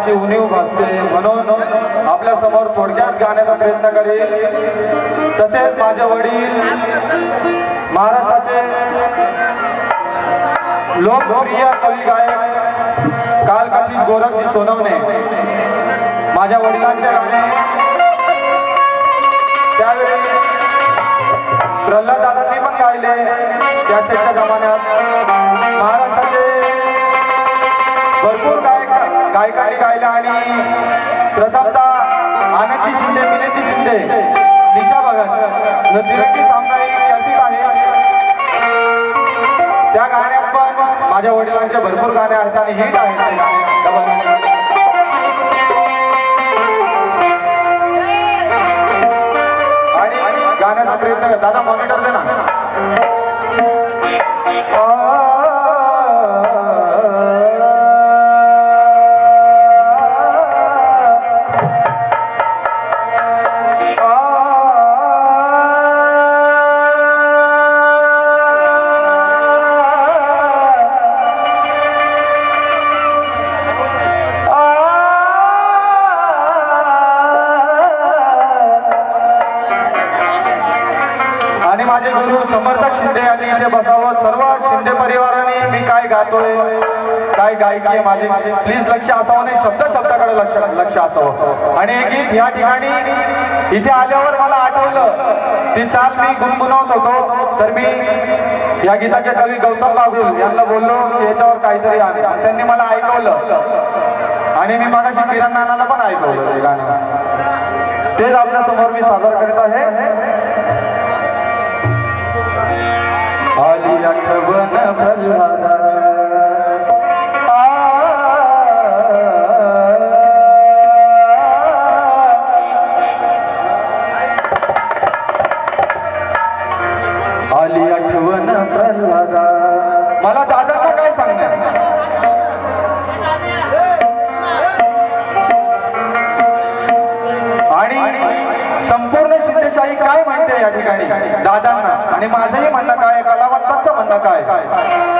त्यांची उणीव भासते. म्हणून आपल्यासमोर थोडक्यात गाण्याचा प्रयत्न करेल तसेच माझे वडील महाराष्ट्राचे लोकप्रिय कवी गायक कालकथित गोरखजी सोनवणे. माझ्या वडिलांचे गाणे. त्यावेळी प्रल्हाद दादांनी पण गायले. कॅसेटच्या जमान्यात महाराष्ट्राचे प्रथमतः आनंदी शिंदे विनंती शिंदे निशा भगत व सामना ही कॅसेट आहे. त्या गाण्यात पण माझ्या वडिलांचे भरपूर गाणे आहेत आणि हिट आहेत. आणि गाण्याचा प्रयत्न कर दादा लक्ष असावं नाही शब्द शब्दाकडे लक्ष लक्ष असावं. आणि हे गीत ह्या ठिकाणी इथे आल्यावर मला आठवलं ती चाल मी गुणगुणवत होतो. तर मी या गीताचे कवी गौतम बागुल यांना बोललो की याच्यावर काहीतरी आहे त्यांनी मला ऐकवलं. आणि मी मगाशी किरण नानाला पण ऐकवलं हे गाणं. तेच आपल्यासमोर मी सादर करीत आहे. आली आठवण भल्ला ठिकाणी दादांना आणि माझंही म्हणणं काय? कलावंतांचं म्हणणं काय?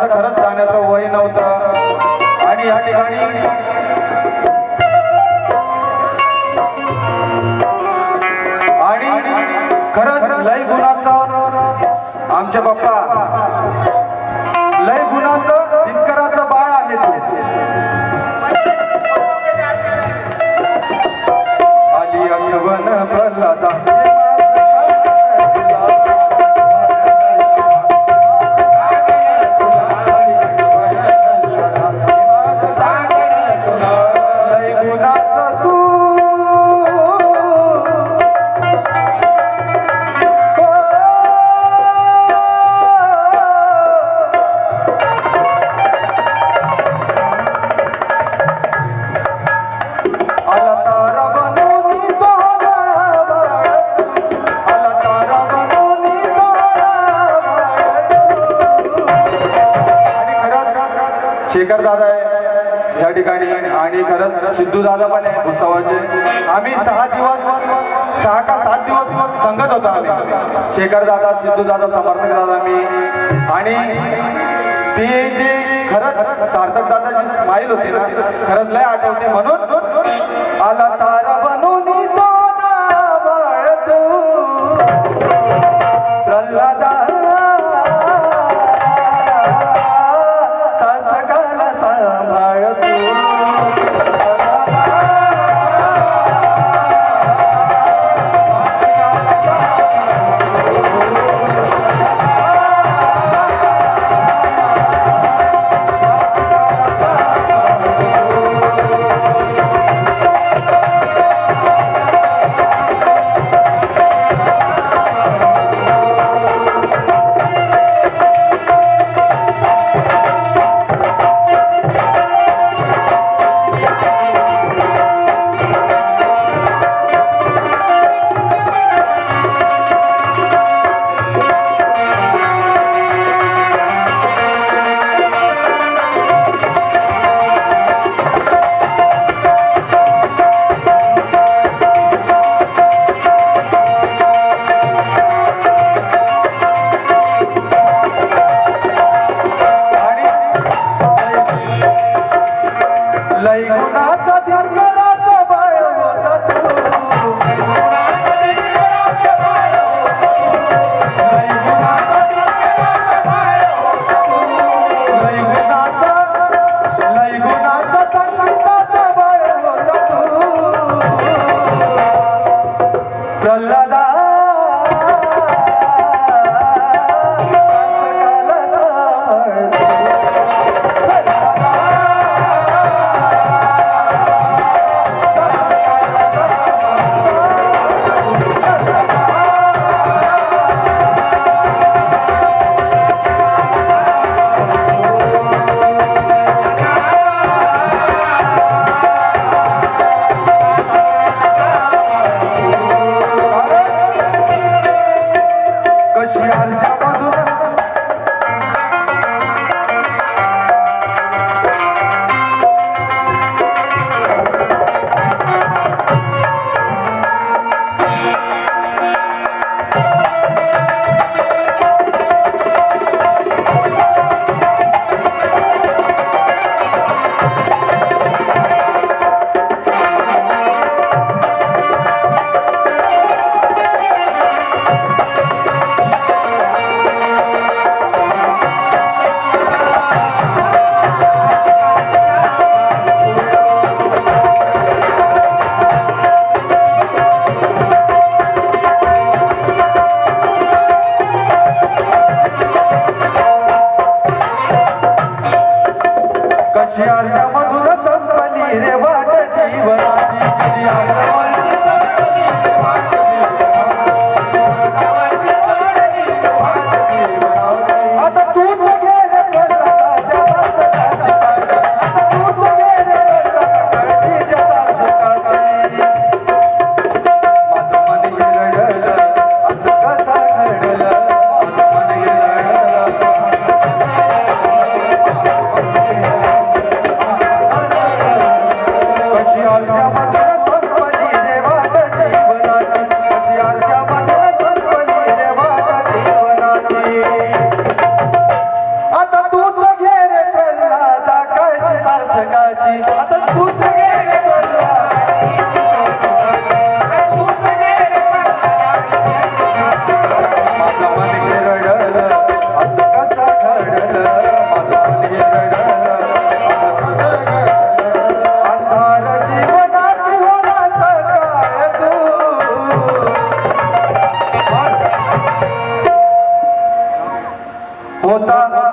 माझं घरात जाण्याचं वय नव्हता. आणि या ठिकाणी आणि खरंच लय गुणाचा आमचे बाप्पा शेखर दादा आहे. या ठिकाणी आणि खरंच सिद्धू दादा पण आहे उत्सवाचे. आम्ही सहा दिवस सहा का सात दिवस संगत होता आम्ही. शेखर दादा सिद्धू दादा समर्थक दादा मी. आणि ती जी खरंच सार्थक दादा जी स्माईल होती ना खरंच लय आठवते. म्हणून आला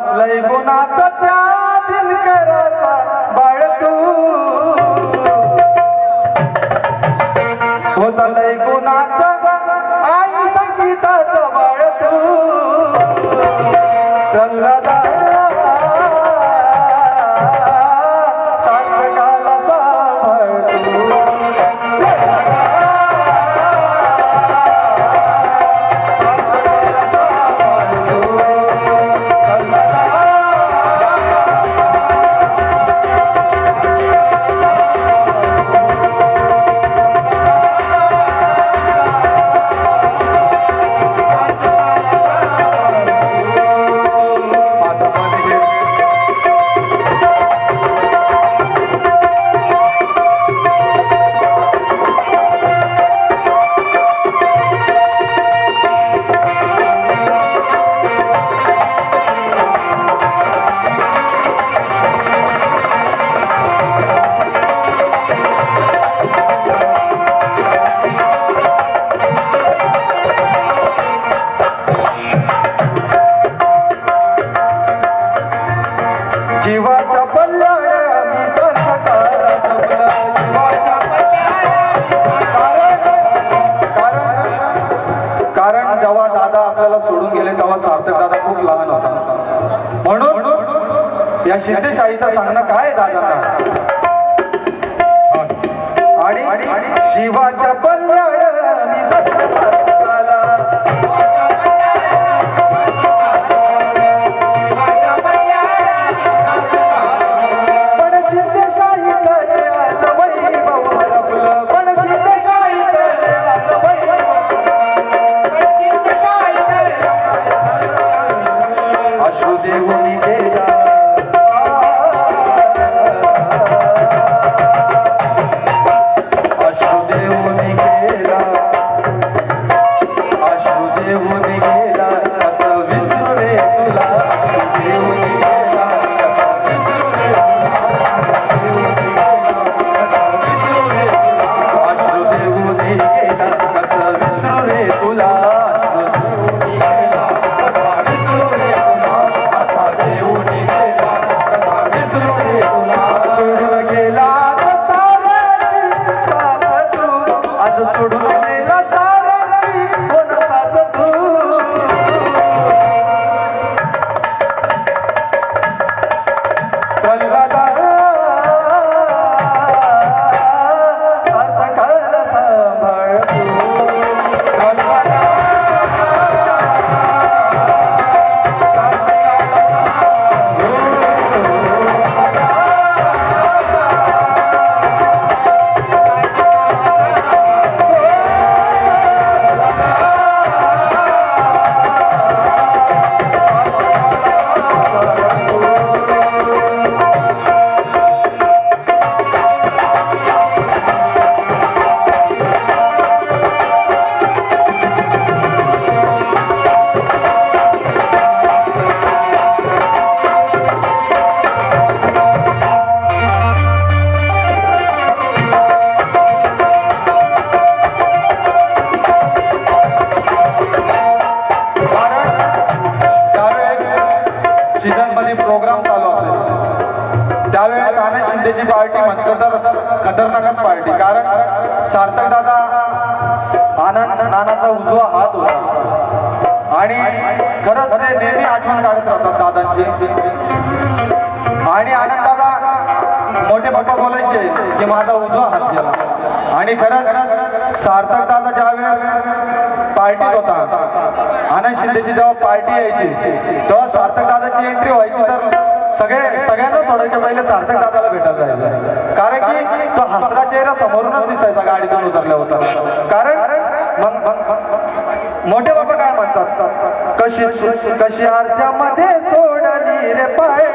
लय गुणाचा त्या दिनकराचा बाळ तू होता लय जीवाच्या पल्लड खरंच ते नेहमी आठवण काढत राहतात दादांची. आणि आनंद दादा मोठे पप्पा बोलायचे की माझा उजवा हात गेला आणि खरंच सार्थक दादा ज्या वेळेस पार्टीत होता आनंद शिंदेची जेव्हा पार्टी यायची तेव्हा सार्थक दादाची एंट्री व्हायची तर सगळे सगळ्यांना सोडायच्या पहिले सार्थक दादाला भेटायला जायचं. कारण की तो हसरा चेहरा समोरूनच दिसायचा गाडीतून उतरल्या होता कारण मग मग मोठे बाबा काय म्हणतात? कशी कशी अर्ध्यामध्ये सोडली रे पाय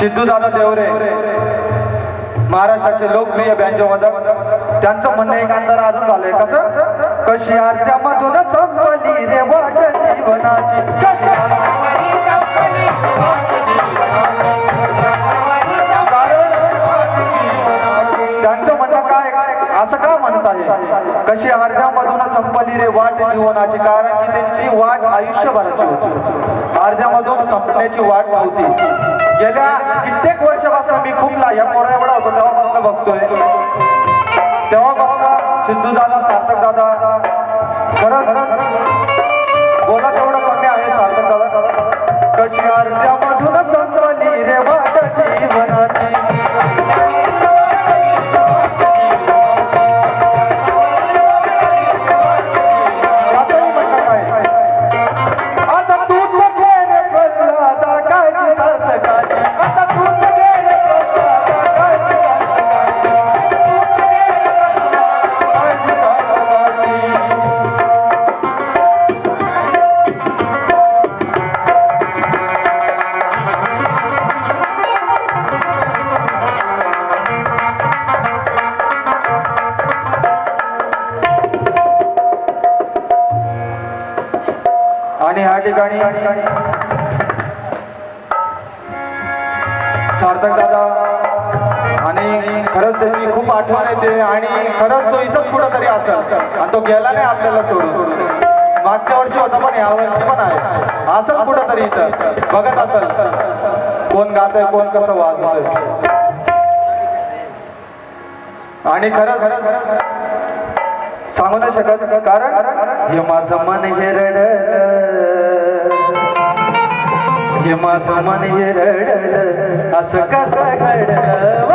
सिद्धू दादा देवरे महाराष्ट्राचे लोकप्रिय वादक त्यांचं म्हणणं एक अंधारा अजून झालंय. कसं? कशी आरच्या मधून संपली रे त्यांचं म्हणणं काय? असं का म्हणत आहे? कशी अर्ध्या मधून संपली रे वाट जीवनाची कारण की त्यांची वाट आयुष्यभराची होती. अर्ध्यामधून संपण्याची वाट नव्हती. गेल्या कित्येक वर्षापासून मी खूप ला या पोरा एवढा होतो तेव्हापासून बघतोय. तेव्हापासून सिद्धू दादा सार्थक दादा खरंच बोला तेवढं कमी आहे सार्थक दादा कशी अर्ध्यामधून संपली रे वाट जीवनाची? तो गेला नाही आपल्याला सोडून. मागच्या वर्षी होता पण या वर्षी पण आहे. असेल कुठंतरी इथं. बघत असल. कोण गात आहे कोण कसं वाजतोय. आणि खरं खरं सांगू नाही शकत. कारण हे माझं मन हे रड हे माझं मन हे रडलं. असं कसं घडलं?